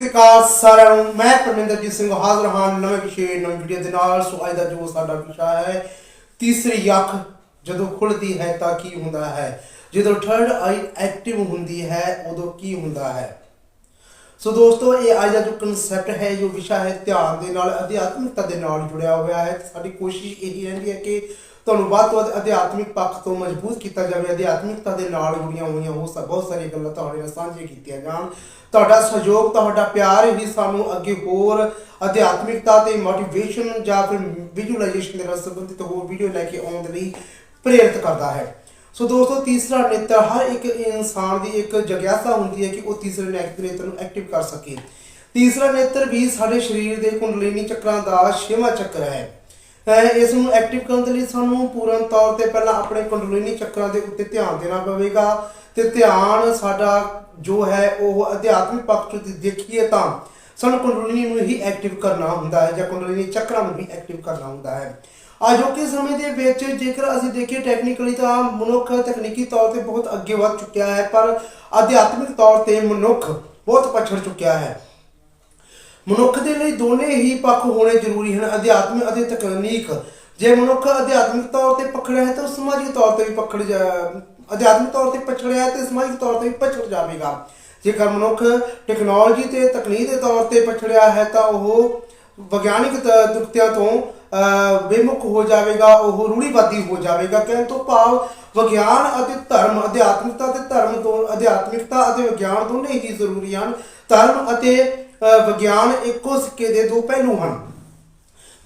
ਵਿਕਾਸ ਸਾਰਿਆਂ ਨੂੰ, ਮੈਂ ਪਰਮਿੰਦਰਜੀਤ ਸਿੰਘ ਹਾਜ਼ਰ ਹਾਂ ਨਵੇਂ ਵਿਸ਼ੇ ਨਵੀਂ ਵੀਡੀਓ ਦੇ ਨਾਲ। ਸੋ ਅੱਜ ਦਾ ਜੋ ਸਾਡਾ ਵਿਸ਼ਾ ਹੈ, ਤੀਸਰੀ ਅੱਖ ਜਦੋਂ ਖੁੱਲਦੀ ਹੈ ਤਾਂ ਕੀ ਹੁੰਦਾ ਹੈ? ਜਦੋਂ ਥਰਡ ਆਈ ਐਕਟਿਵ ਹੁੰਦੀ ਹੈ, ਉਦੋਂ ਕੀ ਹੁੰਦਾ ਹੈ? ਸੋ ਦੋਸਤੋ, ਇਹ ਅੱਜ ਦਾ ਜੋ ਕਨਸੈਪਟ ਹੈ, ਜੋ ਵਿਸ਼ਾ ਹੈ, ਧਿਆਨ ਦੇ ਨਾਲ, ਅਧਿਆਤਮਿਕਤਾ ਦੇ ਨਾਲ ਜੁੜਿਆ ਹੋਇਆ ਹੈ। ਸਾਡੀ ਕੋਸ਼ਿਸ਼ ਇਹੀ ਰਹਿੰਦੀ ਹੈ ਕਿ ਤੁਹਾਨੂੰ ਵੱਧ ਤੋਂ ਵੱਧ ਅਧਿਆਤਮਿਕ ਪੱਖ ਤੋਂ ਮਜ਼ਬੂਤ ਕੀਤਾ ਜਾਵੇ, ਅਧਿਆਤਮਿਕਤਾ ਦੇ ਨਾਲ ਜੁੜੀਆਂ ਹੋਈਆਂ ਹੋ ਸਭ ਬਹੁਤ ਸਾਰੀਆਂ ਗੱਲਾਂ ਤੁਹਾਡੇ ਨਾਲ ਸਾਂਝੀਆਂ ਕੀਤੀਆਂ ਜਾਣ। ਤੁਹਾਡਾ ਸਹਿਯੋਗ, ਤੁਹਾਡਾ ਪਿਆਰ ਹੀ ਸਾਨੂੰ ਅੱਗੇ ਹੋਰ ਅਧਿਆਤਮਿਕਤਾ ਤੇ ਮੋਟੀਵੇਸ਼ਨ ਜਾਂ ਫਿਰ ਵਿਜ਼ੂਅਲਾਈਜੇਸ਼ਨ ਦੇ ਨਾਲ ਸੰਬੰਧਿਤ ਹੋਰ ਵੀਡੀਓ ਲੈ ਕੇ ਆਉਣ ਦੇ ਲਈ ਪ੍ਰੇਰਿਤ ਕਰਦਾ ਹੈ। ਸੋ ਦੋਸਤੋ, ਤੀਸਰਾ ਨੇਤਰ ਹਰ ਇੱਕ ਇਨਸਾਨ ਦੀ ਇੱਕ ਜਗਿਆਸਾ ਹੁੰਦੀ ਹੈ ਕਿ ਉਹ ਤੀਸਰੇ ਨੇਤਰ ਨੂੰ ਐਕਟਿਵ ਕਰ ਸਕੇ। ਤੀਸਰਾ ਨੇਤਰ ਵੀ ਸਾਡੇ ਸਰੀਰ ਦੇ ਕੁੰਡਲੀਨੀ ਚੱਕਰਾਂ ਦਾ ਛੇਵਾਂ ਚੱਕਰ ਹੈ। ਇਸ ਨੂੰ ਐਕਟਿਵ ਕਰਨ ਦੇ ਲਈ ਸਾਨੂੰ ਪੂਰਨ ਤੌਰ ਤੇ ਪਹਿਲਾਂ ਆਪਣੇ ਕੁੰਡਲਿਨੀ ਚੱਕਰਾਂ ਦੇ ਉੱਤੇ ਧਿਆਨ ਦੇਣਾ ਪਵੇਗਾ ਤੇ ਧਿਆਨ ਸਾਡਾ ਜੋ ਹੈ, ਉਹ ਅਧਿਆਤਮਿਕ ਪੱਖ ਤੋਂ ਦੇਖੀਏ ਤਾਂ ਸਾਨੂੰ ਕੁੰਡਲਿਨੀ ਨੂੰ ਹੀ ਐਕਟਿਵ ਕਰਨਾ ਹੁੰਦਾ ਹੈ ਜਾਂ ਕੁੰਡਲਿਨੀ ਚੱਕਰਾਂ ਨੂੰ ਵੀ ਐਕਟਿਵ ਕਰਨਾ ਹੁੰਦਾ ਹੈ। ਅਜੋਕੇ ਸਮੇਂ ਦੇ ਵਿੱਚ ਜੇਕਰ ਅਸੀਂ ਦੇਖੀਏ ਟੈਕਨੀਕਲੀ ਤਾਂ ਮਨੁੱਖ ਤਕਨੀਕੀ ਤੌਰ ਤੇ ਬਹੁਤ ਅੱਗੇ ਵੱਧ ਚੁੱਕਿਆ ਹੈ, ਪਰ ਅਧਿਆਤਮਿਕ ਤੌਰ ਤੇ ਮਨੁੱਖ ਬਹੁਤ ਪਛੜ ਚੁੱਕਿਆ ਹੈ। ਮਨੁੱਖ ਦੇ ਲਈ ਦੋਨੇ ਹੀ ਪੱਖ ਹੋਣੇ ਜ਼ਰੂਰੀ ਹਨ ਅਧਿਆਤਮਿਕ ਅਤੇ ਤਕਨੀਕ। ਜੇ ਮਨੁੱਖ ਅਧਿਆਤਮਿਕ ਤੌਰ ਤੇ ਪਕੜਿਆ ਹੈ ਤਾਂ ਸਮਾਜਿਕ ਤੌਰ ਤੇ ਵੀ ਪਕੜ ਜਾ ਅਧਿਆਤਮਿਕ ਤੌਰ ਤੇ ਪਛੜਿਆ ਹੈ ਤੇ ਸਮਾਜਿਕ ਤੌਰ ਤੇ ਵੀ ਪਛੜ ਜਾਵੇਗਾ। ਜੇਕਰ ਮਨੁੱਖ ਟੈਕਨੋਲੋਜੀ ਤੇ ਤਕਨੀਕ ਦੇ ਤੌਰ ਤੇ ਪਛੜਿਆ ਹੈ ਤਾਂ ਉਹ ਵਿਗਿਆਨਿਕ ਤ- ਤੋਂ ਅਹ, ਬੇਮੁਖ ਹੋ ਜਾਵੇਗਾ ਉਹ ਰੂੜੀਵਾਦੀ ਹੋ ਜਾਵੇਗਾ। ਕਹਿਣ ਤੋਂ ਭਾਵ ਵਿਗਿਆਨ ਅਤੇ ਧਰਮ ਅਧਿਆਤਮਿਕਤਾ ਤੇ ਧਰਮ ਤੋਂ ਅਧਿਆਤਮਿਕਤਾ ਅਤੇ ਵਿਗਿਆਨ ਦੋਨੇ ਹੀ ਜ਼ਰੂਰੀ ਹਨ। ਧਰਮ ਅਤੇ ਵਿਗਿਆਨ ਇੱਕੋ ਸਿੱਕੇ ਦੇ ਦੋ ਪਹਿਲੂ ਹਨ।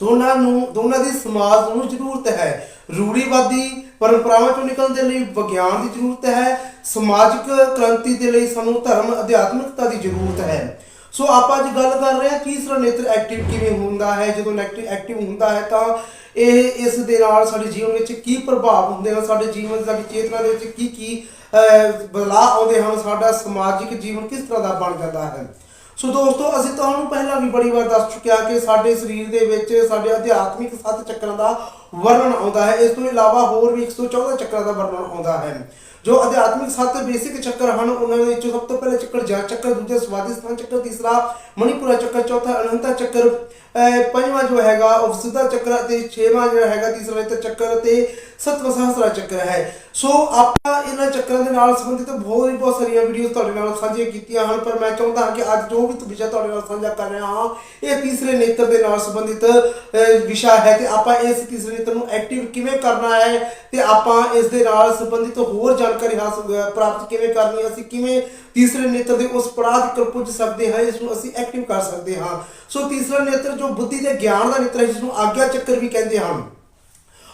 ਦੋਨਾਂ ਨੂੰ ਦੋਨਾਂ ਦੀ ਸਮਾਜ ਨੂੰ ਜ਼ਰੂਰਤ ਹੈ। ਰੂੜੀਵਾਦੀ ਪਰੰਪਰਾਵਾਂ ਚੋਂ ਨਿਕਲਣ ਦੇ ਲਈ ਵਿਗਿਆਨ ਦੀ ਜ਼ਰੂਰਤ ਹੈ। ਸਮਾਜਿਕ ਕ੍ਰਾਂਤੀ ਦੇ ਲਈ ਸਾਨੂੰ ਧਰਮ ਅਧਿਆਤਮਿਕਤਾ ਦੀ ਜ਼ਰੂਰਤ ਹੈ। ਸੋ ਆਪਾਂ ਅੱਜ ਗੱਲ ਕਰ ਰਹੇ ਹਾਂ ਤੀਸਰਾ ਨੇਤਰ ਐਕਟਿਵ ਕਿਵੇਂ ਹੁੰਦਾ ਹੈ। ਜਦੋਂ ਨੈਗੇਟਿਵ ਐਕਟਿਵ ਹੁੰਦਾ ਹੈ ਤਾਂ ਇਹ ਇਸ ਦੇ ਨਾਲ ਸਾਡੇ ਜੀਵਨ ਵਿੱਚ ਕੀ ਪ੍ਰਭਾਵ ਹੁੰਦੇ ਹਨ? ਸਾਡੇ ਜੀਵਨ ਸਾਡੀ ਚੇਤਨਾ ਦੇ ਵਿੱਚ ਕੀ ਕੀ ਅਹ, ਬਦਲਾਅ ਆਉਂਦੇ ਹਨ? ਸਾਡਾ ਸਮਾਜਿਕ ਜੀਵਨ ਕਿਸ ਤਰ੍ਹਾਂ ਦਾ ਬਣ ਜਾਂਦਾ ਹੈ? ਸੋ ਦੋਸਤੋ, ਅਸੀਂ ਤੁਹਾਨੂੰ ਪਹਿਲਾਂ ਵੀ ਬੜੀ ਵਾਰ ਦੱਸ ਚੁੱਕਿਆ ਕਿ ਸਾਡੇ ਸਰੀਰ ਦੇ ਵਿੱਚ, ਸਾਡੇ ਅਧਿਆਤਮਿਕ ਸੱਤ ਚੱਕਰਾਂ ਦਾ ਵਰਣਨ ਆਉਂਦਾ ਹੈ। ਇਸ ਤੋਂ ਇਲਾਵਾ ਹੋਰ ਵੀ 114 ਚੱਕਰਾਂ ਦਾ ਵਰਣਨ ਆਉਂਦਾ ਹੈ। ਜੋ ਅਧਿਆਤਮਿਕ ਸੱਤ ਬੇਸਿਕ ਚੱਕਰ ਹਨ, ਉਹਨਾਂ ਦੇ ਵਿੱਚੋਂ ਸਭ ਤੋਂ ਪਹਿਲੇ ਚੱਕਰ ਜਲ ਚੱਕਰ, ਦੂਜਾ ਸਵਾਦਿਸਥਾਨ ਚੱਕਰ, ਤੀਸਰਾ ਮਣੀਪੁਰਾ ਚੱਕਰ, ਚੌਥਾ ਅਨੰਤਾ ਚੱਕਰ ਪੰਜਵਾਂ ਜੋ ਹੈਗਾ, ਉਹ ਚੱਕਰ ਤੇ ਛੇਵਾਂ ਜਿਹੜਾ ਹੈਗਾ, ਤੀਸਰਾ ਨੇਤਰ ਚੱਕਰ ਤੇ ਸਤਵਾਂ ਸਹਸਰਾ ਚੱਕਰ ਹੈ। ਸੋ ਆਪਾਂ ਇਹਨਾਂ ਚੱਕਰਾਂ ਦੇ ਨਾਲ ਸੰਬੰਧਿਤ ਬਹੁਤ ਹੀ ਬਹੁਤ ਸਾਰੀਆਂ ਵੀਡੀਓਜ਼ ਤੁਹਾਡੇ ਨਾਲ ਸਾਂਝੀਆਂ ਕੀਤੀਆਂ ਹਨ, ਪਰ ਮੈਂ ਚਾਹੁੰਦਾ ਹਾਂ ਕਿ ਅੱਜ ਜੋ ਵੀ ਵਿਸ਼ਾ ਤੁਹਾਡੇ ਨਾਲ ਸਾਂਝਾ ਕਰ ਰਿਹਾ ਹਾਂ, ਇਹ ਤੀਸਰੇ ਨੇਤਰ ਦੇ ਨਾਲ ਸੰਬੰਧਿਤ ਵਿਸ਼ਾ ਹੈ ਤੇ ਆਪਾਂ ਇਸ ਤੀਸਰੇ ਨੇਤਰ ਨੂੰ ਐਕਟਿਵ ਕਿਵੇਂ ਕਰਨਾ ਹੈ ਤੇ ਆਪਾਂ ਇਸ ਦੇ ਨਾਲ ਸੰਬੰਧਿਤ ਹੋਰ ਜਾਣਕਾਰੀ ਹਾਸਲ ਪ੍ਰਾਪਤ ਕਿਵੇਂ ਕਰਨੀ ਹੈ, ਅਸੀਂ ਕਿਵੇਂ ਤੀਸਰੇ ਨੇਤਰ ਦੇ ਉਸ ਪੜਾਅ ਤੱਕ ਪੁੱਜ ਸਕਦੇ ਹਾਂ, ਇਸ ਨੂੰ ਅਸੀਂ ਐਕਟਿਵ ਕਰ ਸਕਦੇ ਹਾਂ। ਸੋ ਤੀਸਰਾ ਨੇਤਰ ਜੋ ਬੁੱਧੀ ਤੇ ਗਿਆਨ ਦਾ ਨੇਤਰ ਹੈ, ਜਿਸ ਨੂੰ ਆਗਿਆ ਚੱਕਰ ਵੀ ਕਹਿੰਦੇ ਹਨ।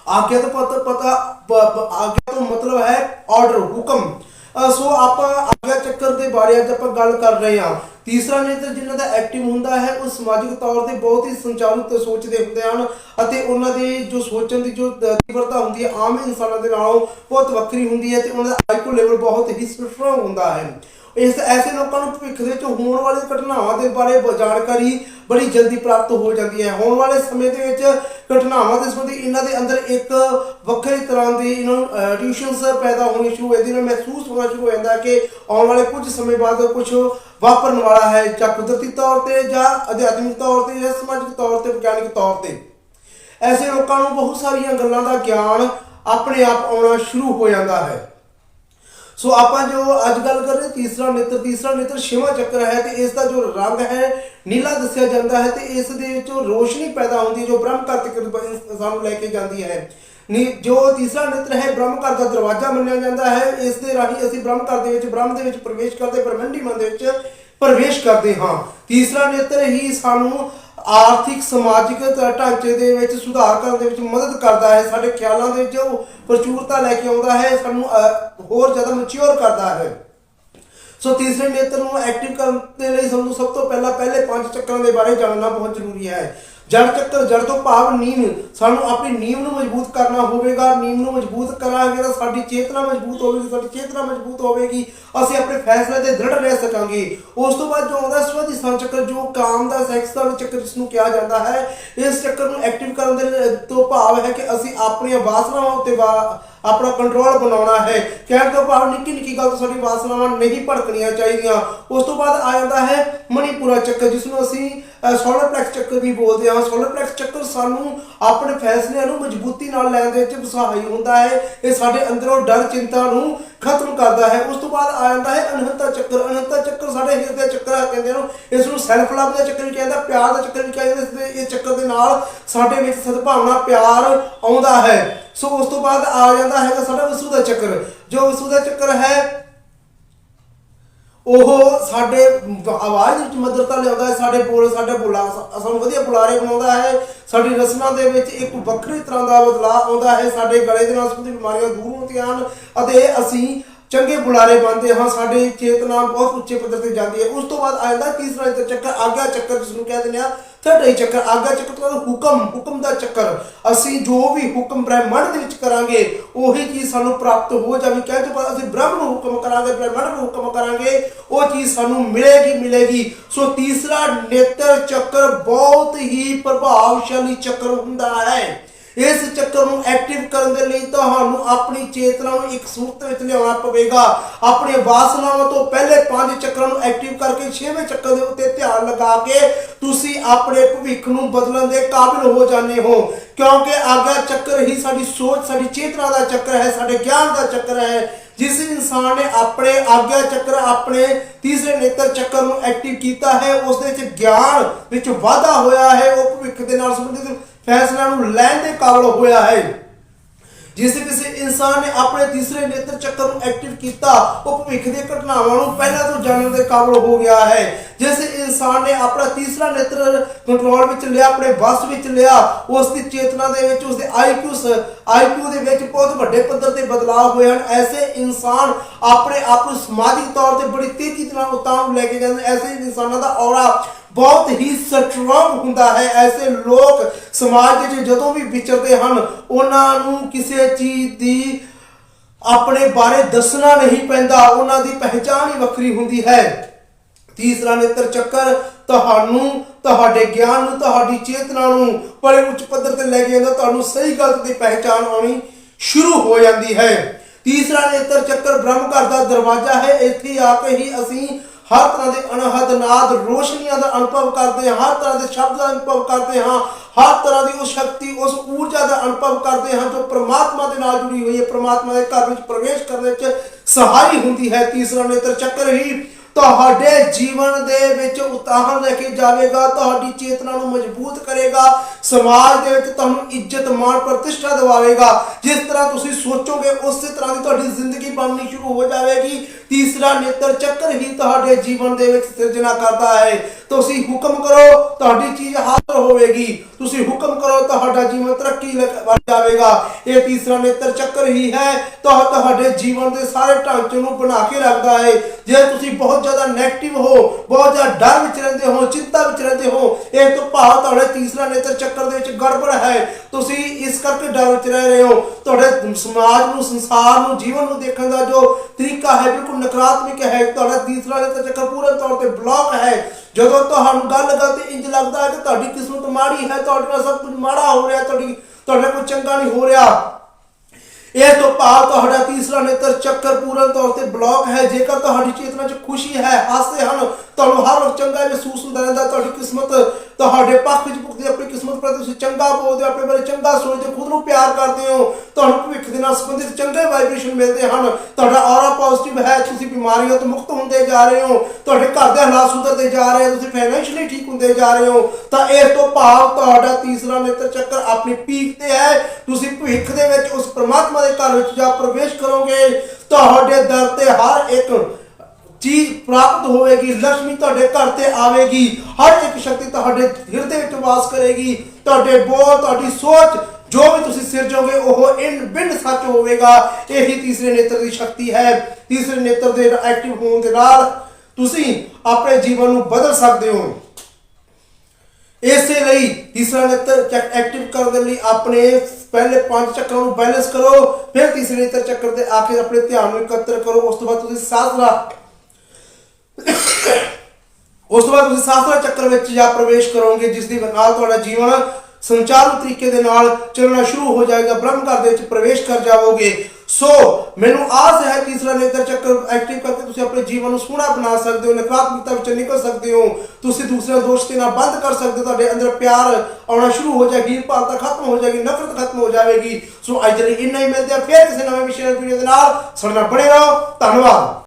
ਆਗਿਆ ਤੋਂ ਪਤਾ ਪਤਾ ਆਗਿਆ ਤੋਂ ਮਤਲਬ ਹੈ ਆਰਡਰ ਹੁਕਮ। ਸੋ ਆਪਾਂ ਆਗਿਆ ਚੱਕਰ ਦੇ ਬਾਰੇ ਅੱਜ ਆਪਾਂ ਗੱਲ ਕਰ ਰਹੇ ਹਾਂ। ਤੀਸਰਾ ਨੇਤਰ ਜਿਨ੍ਹਾਂ ਦਾ ਐਕਟਿਵ ਹੁੰਦਾ ਹੈ, ਉਹ ਸਮਾਜਿਕ ਤੌਰ ਤੇ ਬਹੁਤ ਹੀ ਸੰਚਾਲਿਤ ਸੋਚਦੇ ਹੁੰਦੇ ਹਨ ਅਤੇ ਉਹਨਾਂ ਦੇ ਜੋ ਸੋਚਣ ਦੀ ਜੋ ਤੀਬਰਤਾ ਹੁੰਦੀ ਹੈ, ਆਮ ਇਨਸਾਨਾਂ ਦੇ ਨਾਲੋਂ ਬਹੁਤ ਵੱਖਰੀ ਹੁੰਦੀ ਹੈ ਤੇ ਉਹਨਾਂ ਦਾ ਆਈਕੂ ਲੈਵਲ ਬਹੁਤ ਹੀ ਸਟਰੋਂਗ ਹੁੰਦਾ ਹੈ। ਇਸ ਐਸੇ ਲੋਕਾਂ ਨੂੰ ਭਵਿੱਖ ਦੇ ਵਿੱਚ ਹੋਣ ਵਾਲੀ ਘਟਨਾਵਾਂ ਦੇ ਬਾਰੇ ਬ- ਜਾਣਕਾਰੀ ਬੜੀ ਜਲਦੀ ਪ੍ਰਾਪਤ ਹੋ ਜਾਂਦੀ ਹੈ। ਹੋਣ ਵਾਲੇ ਸਮੇਂ ਦੇ ਵਿੱਚ ਘਟਨਾਵਾਂ ਦੇ ਸੰਬੰਧੀ ਇਹਨਾਂ ਦੇ ਅੰਦਰ ਇੱਕ ਵੱਖਰੀ ਤਰ੍ਹਾਂ ਦੀ ਇਹਨਾਂ ਨੂੰ ਟਿਊਸ਼ਨਸ ਪੈਦਾ ਹੋਣੀ ਸ਼ੁਰੂ ਹੋ ਜਾਂਦੀ ਨੇ ਮਹਿਸੂਸ ਹੋਣਾ ਸ਼ੁਰੂ ਹੋ ਜਾਂਦਾ ਹੈ ਕਿ ਆਉਣ ਵਾਲੇ ਕੁਝ ਸਮੇਂ ਬਾਅਦ ਕੁਝ ਵਾਪਰਨ ਵਾਲਾ ਹੈ ਜਾਂ ਕੁਦਰਤੀ ਤੌਰ ਤੇ ਜਾਂ ਅਧਿਆਤਮਿਕ ਤੌਰ ਤੇ ਜਾਂ ਸਮਾਜਿਕ ਤੌਰ ਤੇ, ਵਿਗਿਆਨਿਕ ਤੌਰ ਤੇ। ਐਸੇ ਲੋਕਾਂ ਨੂੰ ਬਹੁਤ ਸਾਰੀਆਂ ਗੱਲਾਂ ਦਾ ਗਿਆਨ ਆਪਣੇ ਆਪ ਆਉਣਾ ਸ਼ੁਰੂ ਹੋ ਜਾਂਦਾ ਹੈ। ਸੋ ਆਪਾਂ ਜੋ ਅੱਜ ਗੱਲ ਕਰ ਰਹੇ ਤੀਸਰਾ ਨੇਤਰ ਤੀਸਰਾ ਨੇਤਰ ਛੇਵਾਂ ਚੱਕਰ ਹੈ ਤੇ ਇਸ ਦਾ ਜੋ ਰੰਗ ਹੈ, ਨੀਲਾ ਦੱਸਿਆ ਜਾਂਦਾ ਹੈ ਤੇ ਇਸ ਦੇ ਵਿੱਚੋਂ ਰੋਸ਼ਨੀ ਪੈਦਾ ਹੁੰਦੀ ਹੈ, ਜੋ ਬ੍ਰਹਮ ਘਰ ਸਾਨੂੰ ਲੈ ਕੇ ਜਾਂਦੀ ਹੈ। ਨੀ, ਜੋ ਤੀਸਰਾ ਨੇਤਰ ਹੈ, ਬ੍ਰਹਮ ਘਰ ਦਾ ਦਰਵਾਜ਼ਾ ਮੰਨਿਆ ਜਾਂਦਾ ਹੈ। ਇਸ ਦੇ ਰਾਹੀਂ ਅਸੀਂ ਬ੍ਰਹਮ ਘਰ ਦੇ ਵਿੱਚ, ਬ੍ਰਹਮ ਦੇ ਵਿੱਚ ਪ੍ਰਵੇਸ਼ ਕਰਦੇ, ਬ੍ਰਹਮੰਡੀ ਮਨ ਦੇ ਵਿੱਚ ਪ੍ਰਵੇਸ਼ ਕਰਦੇ ਹਾਂ। ਤੀਸਰਾ ਨੇਤਰ ਹੀ ਸਾਨੂੰ ਆਰਥਿਕ ਸਮਾਜਿਕ ਤ- ਢਾਂਚੇ ਦੇ ਵਿੱਚ ਸੁਧਾਰ ਕਰਨ ਦੇ ਵਿੱਚ ਮਦਦ ਕਰਦਾ ਹੈ। ਸਾਡੇ ਖਿਆਲਾਂ ਦੇ ਵਿੱਚ ਉਹ ਪ੍ਰਚੁਰਤਾ ਲੈ ਕੇ ਆਉਂਦਾ ਹੈ ਸਾਨੂੰ ਅ, ਹੋਰ ਜ਼ਿਆਦਾ ਮੈਚੁਰ ਕਰਦਾ ਹੈ। ਸੋ ਤੀਸਰੇ ਨੇਤਰ ਨੂੰ ਐਕਟਿਵ ਕਰਨ ਦੇ ਲਈ ਸਾਨੂੰ ਸਭ ਤੋਂ ਪਹਿਲਾਂ ਪਹਿਲੇ ਪੰਜ ਚੱਕਰਾਂ ਦੇ ਬਾਰੇ ਜਾਣਨਾ ਬਹੁਤ ਜ਼ਰੂਰੀ ਹੈ। ਜੜ ਚੱਕਰ, ਜੜ ਤੋਂ ਭਾਵ ਨੀਂਵ ਸਾਨੂੰ ਆਪਣੀ ਨੀਂਵ ਨੂੰ ਮਜ਼ਬੂਤ ਕਰਨਾ ਹੋਵੇਗਾ ਨੀਂਵ ਨੂੰ ਮਜ਼ਬੂਤ ਕਰਾਂਗੇ ਤਾਂ ਸਾਡੀ ਚੇਤਨਾ ਮਜ਼ਬੂਤ ਹੋਵੇਗੀ, ਸਾਡੀ ਚੇਤਨਾ ਮਜ਼ਬੂਤ ਹੋਵੇਗੀ। ਅਸੀਂ ਆਪਣੇ ਫੈਸਲੇ ਤੇ ਦ੍ਰਿੜ ਰਹਿ ਸਕਾਂਗੇ। ਉਸ ਤੋਂ ਬਾਅਦ ਜੋ ਆਉਂਦਾ ਸਵਧਿਸਥਾਨ ਚੱਕਰ, ਜੋ ਕਾਮ ਦਾ ਸੈਕਸ ਦਾ ਚੱਕਰ ਜਿਸ ਨੂੰ ਕਿਹਾ ਜਾਂਦਾ ਹੈ, ਇਸ ਚੱਕਰ ਨੂੰ ਐਕਟਿਵ ਕਰਨ ਦੇ ਤੋਂ ਭਾਵ ਹੈ ਕਿ ਅਸੀਂ ਆਪਣੀਆਂ ਵਾਸਨਾਵਾਂ ਉੱਤੇ ਵਾ- ਆਪਣਾ ਕੰਟਰੋਲ ਬਣਾਉਣਾ ਹੈ। ਕਹਿਣ ਤੋਂ ਭਾਵ ਨਿੱਕੀ ਨਿੱਕੀ ਗੱਲ ਤੋਂ ਸਾਡੀ ਵਾਸਨਾਵਾਂ ਨਹੀਂ ਭੜਕਣੀਆਂ ਚਾਹੀਦੀਆਂ। ਉਸ ਤੋਂ ਬਾਅਦ ਆ ਜਾਂਦਾ ਹੈ ਮਣੀਪੁਰਾ ਚੱਕਰ ਜਿਸ ਨੂੰ ਅਸੀਂ ਸੋਲਰ ਪਲੈਕਸ ਚੱਕਰ ਵੀ ਬੋਲਦੇ ਹਾਂ। ਸੋਲਰ ਪਲੈਕਸ ਚੱਕਰ ਸਾਨੂੰ ਆਪਣੇ ਫੈਸਲਿਆਂ ਨੂੰ ਮਜ਼ਬੂਤੀ ਨਾਲ ਲੈਣ ਦੇ ਵਿੱਚ ਸਹਾਈ ਹੁੰਦਾ ਹੈ। ਇਹ ਸਾਡੇ ਅੰਦਰੋਂ ਡਰ ਚਿੰਤਾ ਨੂੰ ਖਤਮ ਕਰਦਾ ਹੈ। ਉਸ ਤੋਂ ਬਾਅਦ ਆ ਜਾਂਦਾ ਹੈ ਅਨਹੰਤਾ ਚੱਕਰ। ਅਨਹੰਤਾ ਚੱਕਰ ਸਾਡੇ ਹਿਰਦੇ ਚੱਕਰ ਕਹਿੰਦੇ ਨੂੰ ਇਸ ਨੂੰ ਸੈਲਫ ਲਵ ਦਾ ਚੱਕਰ ਵੀ ਕਹਿੰਦਾ ਪਿਆਰ ਦਾ ਚੱਕਰ ਵੀ ਕਹਿੰਦੇ ਇਸ ਚੱਕਰ ਦੇ ਨਾਲ ਸਾਡੇ ਵਿੱਚ ਸਦਭਾਵਨਾ, ਪਿਆਰ ਆਉਂਦਾ ਹੈ। ਸੋ ਉਸ ਤੋਂ ਬਾਅਦ ਆ ਜਾਂਦਾ ਹੈਗਾ ਸਾਡਾ ਵਸੂ ਦਾ ਚੱਕਰ। ਜੋ ਵਸੂ ਦਾ ਚੱਕਰ ਹੈ ਉਹ ਸਾਡੇ ਆਵਾਜ਼ ਵਿੱਚ ਮਧੁਰਤਾ ਲਿਆਉਂਦਾ ਹੈ, ਸਾਡੇ ਬੋਲ, ਸਾਡੇ ਬੋਲਾ। ਸਾਨੂੰ ਵਧੀਆ ਬੁਲਾਰੇ ਬਣਾਉਂਦਾ ਹੈ। ਸਾਡੀ ਰਸਨਾ ਦੇ ਵਿੱਚ ਇੱਕ ਵੱਖਰੀ ਤਰ੍ਹਾਂ ਦਾ ਬਦਲਾਅ ਆਉਂਦਾ ਹੈ। ਸਾਡੇ ਗਲੇ ਦੇ ਨਾਲ ਸੰਬੰਧਿਤ ਬਿਮਾਰੀਆਂ ਦੂਰ ਹੁੰਦੀਆਂ ਹਨ ਅਤੇ ਅਸੀਂ ਚੰਗੇ ਬੁਲਾਰੇ ਬਣਦੇ ਹਾਂ, ਸਾਡੇ ਚੇਤਨਾ ਬਹੁਤ ਉੱਚੇ ਪੱਧਰ ਤੇ ਜਾਂਦੀ ਹੈ। ਉਸ ਤੋਂ ਬਾਅਦ ਆ ਜਾਂਦਾ ਤੀਸਰਾ ਚੱਕਰ, ਆਗਿਆ ਚੱਕਰ ਜਿਸ ਨੂੰ ਕਹਿ ਦਿੰਦੇ ਆ ਥਰਡ ਆਈ ਚੱਕਰ, ਆਗਿਆ ਚੱਕਰ ਤੋਂ ਬਾਅਦ ਹੁਕਮ ਹੁਕਮ ਦਾ ਚੱਕਰ। ਅਸੀਂ ਜੋ ਵੀ ਹੁਕਮ ਬ੍ਰਹਿਮੰਡ ਦੇ ਵਿੱਚ ਕਰਾਂਗੇ, ਉਹੀ ਚੀਜ਼ ਸਾਨੂੰ ਪ੍ਰਾਪਤ ਹੋ ਜਾਵੇ ਕਹਿ ਤੋਂ ਬਾਅਦ ਅਸੀਂ ਬ੍ਰਹਮ ਨੂੰ ਹੁਕਮ ਕਰਾਂਗੇ, ਬ੍ਰਹਿਮੰਡ ਨੂੰ ਹੁਕਮ ਕਰਾਂਗੇ, ਉਹ ਚੀਜ਼ ਸਾਨੂੰ ਮਿਲੇਗੀ ਮਿਲੇਗੀ। ਸੋ ਤੀਸਰਾ ਨੇਤਰ ਚੱਕਰ ਬਹੁਤ ਹੀ ਪ੍ਰਭਾਵਸ਼ਾਲੀ ਚੱਕਰ ਹੁੰਦਾ ਹੈ। ਇਸ ਚੱਕਰ ਨੂੰ ਐਕਟਿਵ ਕਰਨ ਦੇ ਲਈ ਤੁਹਾਨੂੰ ਆਪਣੀ ਚੇਤਨਾ ਨੂੰ ਇੱਕ ਸੂਰਤ ਵਿੱਚ ਲਿਆਉਣਾ ਪਵੇਗਾ। ਆਪਣੇ ਵਾਸਨਾਵਾਂ ਤੋਂ ਪਹਿਲੇ ਪੰਜ ਚੱਕਰਾਂ ਨੂੰ ਐਕਟਿਵ ਕਰਕੇ ਛੇਵੇਂ ਚੱਕਰ ਦੇ ਉੱਤੇ ਧਿਆਨ ਲਗਾ ਕੇ ਤੁਸੀਂ ਆਪਣੇ ਭਵਿੱਖ ਨੂੰ ਬਦਲਣ ਦੇ ਕਾਬਿਲ ਹੋ ਜਾਂਦੇ ਹੋ। ਕਿਉਂਕਿ ਆਗਾ ਚੱਕਰ ਹੀ ਸਾਡੀ ਸੋਚ, ਸਾਡੀ ਚੇਤਨਾ ਦਾ ਚੱਕਰ ਹੈ, ਸਾਡੇ ਗਿਆਨ ਦਾ ਚੱਕਰ ਹੈ। ਜਿਸ ਇਨਸਾਨ ਨੇ ਆਪਣੇ ਆਗਿਆ ਚੱਕਰ, ਆਪਣੇ ਤੀਸਰੇ ਨੇਤਰ ਚੱਕਰ ਨੂੰ ਐਕਟਿਵ ਕੀਤਾ ਹੈ ਉਸ ਦੇ ਵਿੱਚ ਗਿਆਨ ਵਿੱਚ ਵਾਧਾ ਹੋਇਆ ਹੈ, ਉਹ ਭਵਿੱਖ ਦੇ ਨਾਲ ਸੰਬੰਧਿਤ ਫੈਸਲਿਆਂ ਨੂੰ ਲੈਣ ਦੇ ਕਾਬਲ ਹੋਇਆ ਹੈ। ਜਿਸ ਕਿਸੇ ਇਨਸਾਨ ਨੇ ਆਪਣੇ ਤੀਸਰੇ ਨੇਤਰ ਚੱਕਰ ਨੂੰ ਐਕਟਿਵ ਕੀਤਾ, ਉਹ ਭਵਿੱਖ ਦੀਆਂ ਘਟਨਾਵਾਂ ਨੂੰ ਪਹਿਲਾਂ ਤੋਂ ਜਾਣਨ ਦੇ ਕਾਬਲ ਹੋ ਗਿਆ ਹੈ। ਜਿਸ ਇਨਸਾਨ ਨੇ ਆਪਣਾ ਤੀਸਰਾ ਨੇਤਰ ਕੰਟਰੋਲ ਵਿੱਚ ਲਿਆ, ਆਪਣੇ ਵਸ ਵਿੱਚ ਲਿਆ, ਉਸ ਦੀ ਚੇਤਨਾ ਦੇ ਵਿੱਚ, ਉਸ ਦੇ ਆਈਕਿਊ ਆਈਕਿਊ ਦੇ ਵਿੱਚ ਬਹੁਤ ਵੱਡੇ ਪੱਧਰ ਤੇ ਬਦਲਾਅ ਹੋਏ ਹਨ। ਐਸੇ ਇਨਸਾਨ ਆਪਣੇ ਆਪ ਨੂੰ ਸਮਾਜਿਕ ਤੌਰ ਤੇ ਬੜੀ ਤੇਜ਼ੀ ਨਾਲ ਉਤਾਰ ਨੂੰ ਲੈ ਕੇ ਜਾਂਦੇ ਹਨ। ਐਸੇ ਇਨਸਾਨਾਂ ਦਾ ਔਰਾ ਬਹੁਤ ਹੀ ਸਟਰੋਂਗ ਹੁੰਦਾ ਹੈ। ਐਸੇ ਲੋਕ ਸਮਾਜ ਦੇ ਵਿੱਚ ਜਦੋਂ ਵੀ ਵਿਚਰਦੇ ਹਨ, ਉਹਨਾਂ ਨੂੰ ਕਿਸੇ ਚੀਜ਼ ਦੀ ਆਪਣੇ ਬਾਰੇ ਦੱਸਣਾ ਨਹੀਂ ਪੈਂਦਾ। ਉਹਨਾਂ ਦੀ ਪਹਿਚਾਣ ਹੀ ਵੱਖਰੀ ਹੁੰਦੀ ਹੈ। ਤੀਸਰਾ ਨੇਤਰ ਚੱਕਰ, ਤੁਹਾਨੂੰ, ਤੁਹਾਡੇ ਗਿਆਨ ਨੂੰ, ਤੁਹਾਡੀ ਚੇਤਨਾ ਨੂੰ ਬੜੇ ਉੱਚ ਪੱਧਰ ਤੇ ਲੈ ਕੇ ਜਾਂਦਾ, ਤੁਹਾਨੂੰ ਸਹੀ ਗਲਤ ਦੀ ਪਹਿਚਾਣ ਆਉਣੀ ਸ਼ੁਰੂ ਹੋ ਜਾਂਦੀ ਹੈ। ਤੀਸਰਾ ਨੇਤਰ ਚੱਕਰ ਬ੍ਰਹਮ ਘਰ ਦਾ ਦਰਵਾਜ਼ਾ ਹੈ। ਇੱਥੇ ਆ ਕੇ ਹੀ ਅਸੀਂ ਹਰ ਤਰ੍ਹਾਂ ਦੇ ਅਨਹਦ ਨਾਦ, ਰੋਸ਼ਨੀਆਂ ਦਾ ਅਨੁਭਵ ਕਰਦੇ ਹਾਂ, ਹਰ ਤਰ੍ਹਾਂ ਦੇ ਸ਼ਬਦ ਦਾ ਅਨੁਭਵ ਕਰਦੇ ਹਾਂ, ਹਰ ਤਰ੍ਹਾਂ ਦੀ ਉਸ ਸ਼ਕਤੀ, ਉਸ ਊਰਜਾ ਦਾ ਅਨੁਭਵ ਕਰਦੇ ਹਾਂ, ਜੋ ਪ੍ਰਮਾਤਮਾ ਦੇ ਨਾਲ ਜੁੜੀ ਹੋਈ ਹੈ, ਪ੍ਰਮਾਤਮਾ ਦੇ ਘਰ ਵਿੱਚ ਪ੍ਰਵੇਸ਼ ਕਰਨ ਵਿੱਚ ਸਹਾਈ ਹੁੰਦੀ ਹੈ, ਤੀਸਰਾ ਨੇਤਰ ਚੱਕਰ ਹੀ ਤੁਹਾਡੇ ਜੀਵਨ ਦੇ ਵਿੱਚ ਉਤਾਹਨ ਲੈ ਕੇ ਜਾਵੇਗਾ, ਤੁਹਾਡੀ ਚੇਤਨਾ ਨੂੰ ਮਜ਼ਬੂਤ ਕਰੇਗਾ, ਸਮਾਜ ਦੇ ਵਿੱਚ ਤੁਹਾਨੂੰ ਇੱਜ਼ਤ, ਮਾਣ, ਪ੍ਰਤਿਸ਼ਠਾ ਦਿਵਾਵੇਗਾ। ਜਿਸ ਤਰ੍ਹਾਂ ਤੁਸੀਂ ਸੋਚੋਗੇ, ਉਸੇ ਤਰ੍ਹਾਂ ਦੀ ਤੁਹਾਡੀ ਜ਼ਿੰਦਗੀ ਬਣਨੀ ਸ਼ੁਰੂ ਹੋ ਜਾਵੇਗੀ। ਤੀਸਰਾ ਨੇਤਰ ਚੱਕਰ ਹੀ ਤੁਹਾਡੇ ਜੀਵਨ ਦੇ ਵਿੱਚ ਸਿਰਜਣਾ ਕਰਦਾ ਹੈ। ਤੁਸੀਂ ਹੁਕਮ ਕਰੋ, ਤੁਹਾਡੀ ਚੀਜ਼ ਹਾਸਲ ਹੋਵੇਗੀ। ਤੁਸੀਂ ਹੁਕਮ ਕਰੋ, ਤੁਹਾਡਾ ਜੀਵਨ ਤਰੱਕੀ ਵੱਲ ਜਾਵੇਗਾ। ਇਹ ਤੀਸਰਾ ਨੇਤਰ ਚੱਕਰ ਹੀ ਹੈ। ਤੁਹਾ ਤੁਹਾਡੇ ਜੀਵਨ ਦੇ ਸਾਰੇ ਢਾਂਚੇ ਨੂੰ ਬਣਾ ਕੇ ਰੱਖਦਾ ਹੈ। ਜੇ ਤੁਸੀਂ ਬਹੁਤ ਜ਼ਿਆਦਾ 네ਗੇਟਿਵ ਹੋ, ਬਹੁਤ ਜ਼ਿਆਦਾ ਡਰ ਵਿੱਚ ਰਹਿੰਦੇ ਹੋ, ਚਿੰਤਾ ਵਿੱਚ ਰਹਿੰਦੇ ਹੋ, ਇਹ ਤੋਂ ਭਾਵ ਤੁਹਾਡੇ ਤੀਸਰਾ ਨੇਤਰ ਚੱਕਰ ਦੇ ਵਿੱਚ ਗੜਬੜ ਹੈ। ਤੁਸੀਂ ਇਸ ਕਰਕੇ ਡਰ ਵਿੱਚ ਰਹਿ ਰਹੇ ਹੋ। ਤੁਹਾਡੇ ਸਮਾਜ ਨੂੰ, ਸੰਸਾਰ ਨੂੰ, ਜੀਵਨ ਨੂੰ ਦੇਖਣ ਦਾ ਜੋ ਤਰੀਕਾ ਹੈ, ਬਿਲਕੁਲ ਨਕਾਰਾਤਮਕ ਹੈ, ਤੁਹਾਡਾ ਤੀਸਰਾ ਨੇਤਰ ਚੱਕਰ ਪੂਰੇ ਤੌਰ ਤੇ ਬਲੌਕ ਹੈ। ਜਦੋਂ ਤੁਹਾਨੂੰ ਗੱਲ ਗੱਲ ਤੇ ਇੰਜ ਲੱਗਦਾ ਹੈ ਕਿ ਤੁਹਾਡੀ ਕਿਸਮਤ ਮਾੜੀ ਹੈ, ਤੁਹਾਡੇ ਨਾਲ ਸਭ ਕੁਝ ਮਾੜਾ ਹੋ ਰਿਹਾ, ਤੁਹਾਡੀ, ਤੁਹਾਡੇ ਕੋਲ ਚੰਗਾ ਨਹੀਂ ਹੋ ਰਿਹਾ। ਇਹ ਤੋਂ ਭਾਵ ਤੁਹਾਡਾ ਤੀਸਰਾ ਨੇਤਰ ਚੱਕਰ ਪੂਰਨ ਤੌਰ ਤੇ ਬਲੌਕ ਹੈ। ਜੇਕਰ ਤੁਹਾਡੀ ਚੇਤਨਾ 'ਚ ਖੁਸ਼ੀ ਹੈ ਹਾਸੇ ਹਨ ਤੁਹਾਨੂੰ ਹਰ ਵਕਤ ਚੰਗਾ ਮਹਿਸੂਸ ਹੁੰਦਾ ਰਹਿੰਦਾ ਤੁਹਾਡੀ ਕਿਸਮਤ ਤੁਹਾਡੇ ਪੱਖ ਵਿੱਚ ਭੁਗਤਦੀ ਆਪਣੀ ਕਿਸਮਤ ਪ੍ਰਤੀ ਤੁਸੀਂ ਚੰਗਾ ਬੋਲਦੇ ਹੋ ਆਪਣੇ ਬਾਰੇ ਚੰਗਾ ਸੋਚਦੇ ਹੋ, ਖੁਦ ਨੂੰ ਪਿਆਰ ਕਰਦੇ ਹੋ ਤੁਹਾਨੂੰ ਭਵਿੱਖ ਦੇ ਨਾਲ ਸੰਬੰਧਿਤ ਚੰਗੇ ਵਾਈਬ੍ਰੇਸ਼ਨ ਮਿਲਦੇ ਹਨ। ਤੁਹਾਡਾ ਪੋਜ਼ਿਟਿਵ ਹੈ, ਤੁਸੀਂ ਬਿਮਾਰੀਆਂ ਤੋਂ ਮੁਕਤ ਹੁੰਦੇ ਜਾ ਰਹੇ ਹੋ, ਤੁਹਾਡੇ ਘਰ ਦੇ ਹਾਲਾਤ ਸੁਧਰਦੇ ਜਾ ਰਹੇ ਤੁਸੀਂ ਫਾਈਨੈਂਸ਼ੀਅਲੀ ਠੀਕ ਹੁੰਦੇ ਜਾ ਰਹੇ ਹੋ, ਤਾਂ ਇਸ ਤੋਂ ਭਾਵ ਤੁਹਾਡਾ ਤੀਸਰਾ ਨੇਤਰ ਚੱਕਰ ਆਪਣੀ ਪੀਕ ਤੇ ਹੈ। ਤੁਸੀਂ ਭਵਿੱਖ ਦੇ ਵਿੱਚ ਉਸ ਪ੍ਰਮਾਤਮਾ ਦੇ ਘਰ ਵਿੱਚ ਜਾ ਪ੍ਰਵੇਸ਼ ਕਰੋਗੇ, ਤੁਹਾਡੇ ਦਰ ਤੇ ਹਰ ਇੱਕ ਚੀਜ਼ ਪ੍ਰਾਪਤ ਹੋਵੇਗੀ ਲక్ష్ਮੀ ਤੁਹਾਡੇ ਘਰ ਤੇ ਆਵੇਗੀ, ਹਰ ਇੱਕ ਸ਼ਕਤੀ ਤੁਹਾਡੇ ਹਿਰਦੇ ਵਿੱਚ ਵਾਸ ਕਰੇਗੀ, ਤੁਹਾਡੇ ਬੋਲ, ਤੁਹਾਡੀ ਸੋਚ ਜੋ ਵੀ ਤੁਸੀਂ ਸਿਰਜੋਗੇ ਉਹ ਇਨ ਬਿਨ ਸੱਚ ਹੋਵੇਗਾ। ਇਹੀ ਤੀਸਰੇ ਨੇਤਰ ਦੀ ਸ਼ਕਤੀ ਹੈ। ਤੀਸਰੇ ਨੇਤਰ ਦੇ ਐਕਟਿਵ ਹੋਣ ਦੇ ਨਾਲ ਤੁਸੀਂ ਆਪਣੇ ਜੀਵਨ ਨੂੰ ਬਦਲ ਸਕਦੇ ਹੋ। ਇਸੇ ਲਈ ਤੀਸਰਾ ਨੇਤਰ ਚੱਕ ਐਕਟਿਵ ਕਰਨ ਦੇ ਲਈ ਆਪਣੇ ਪਹਿਲੇ ਪੰਜ ਚੱਕਰਾਂ ਨੂੰ ਬੈਲੈਂਸ ਕਰੋ। ਫਿਰ ਤੀਸਰੇ ਨੇਤਰ ਚੱਕਰ ਤੇ ਆ ਕੇ ਆਪਣੇ ਧਿਆਨ ਨੂੰ ਇਕੱਤਰ ਕਰੋ। ਉਸ ਤੋਂ ਬਾਅਦ ਤੁਸੀਂ ਸਾਧਨਾ ਉਸ ਤੋਂ ਬਾਅਦ ਤੁਸੀਂ ਸਾਸਤਰਾ ਚੱਕਰ ਵਿੱਚ ਜਾ ਪ੍ਰਵੇਸ਼ ਕਰੋਗੇ, ਜਿਸ ਦੀ ਨਾਲ ਤੁਹਾਡਾ ਜੀਵਨ ਸੰਚਾਰੂ ਤਰੀਕੇ ਦੇ ਨਾਲ ਚੱਲਣਾ ਸ਼ੁਰੂ ਹੋ ਜਾਏਗਾ, ਬ੍ਰਹਮ ਘਰ ਦੇ ਵਿੱਚ ਪ੍ਰਵੇਸ਼ ਕਰ ਜਾਵੋਗੇ। ਸੋ, ਮੈਨੂੰ ਆਸ ਹੈ ਤੀਸਰਾ ਨੇਤਰ ਚੱਕਰ ਐਕਟਿਵ ਕਰਕੇ ਤੁਸੀਂ ਆਪਣੇ ਜੀਵਨ ਨੂੰ ਸੋਹਣਾ ਬਣਾ ਸਕਦੇ ਹੋ, ਨਕਾਰਾਤਮਕਤਾ ਵਿੱਚੋਂ ਨਿਕਲ ਸਕਦੇ ਹੋ, ਤੁਸੀਂ ਦੂਸਰੇ ਦੋਸ਼ ਦੇ ਨਾਲ ਬੰਦ ਕਰ ਸਕਦੇ ਹੋ, ਤੁਹਾਡੇ ਅੰਦਰ ਪਿਆਰ ਆਉਣਾ ਸ਼ੁਰੂ ਹੋ ਜਾਏਗੀ ਭਾਵਤਾ ਖਤਮ ਹੋ ਜਾਏਗੀ, ਨਫ਼ਰਤ ਖਤਮ ਹੋ ਜਾਵੇਗੀ। ਸੋ ਅੱਜ ਲਈ ਇੰਨਾ ਹੀ ਮਿਲਦੇ ਆ ਫਿਰ ਕਿਸੇ ਨਵੇਂ ਵਿਸ਼ੇ ਨਾਲ ਵੀਡੀਓ ਦੇ ਨਾਲ। ਸਾਡੇ ਨਾਲ ਬਣੇ ਰਹੋ, ਧੰਨਵਾਦ।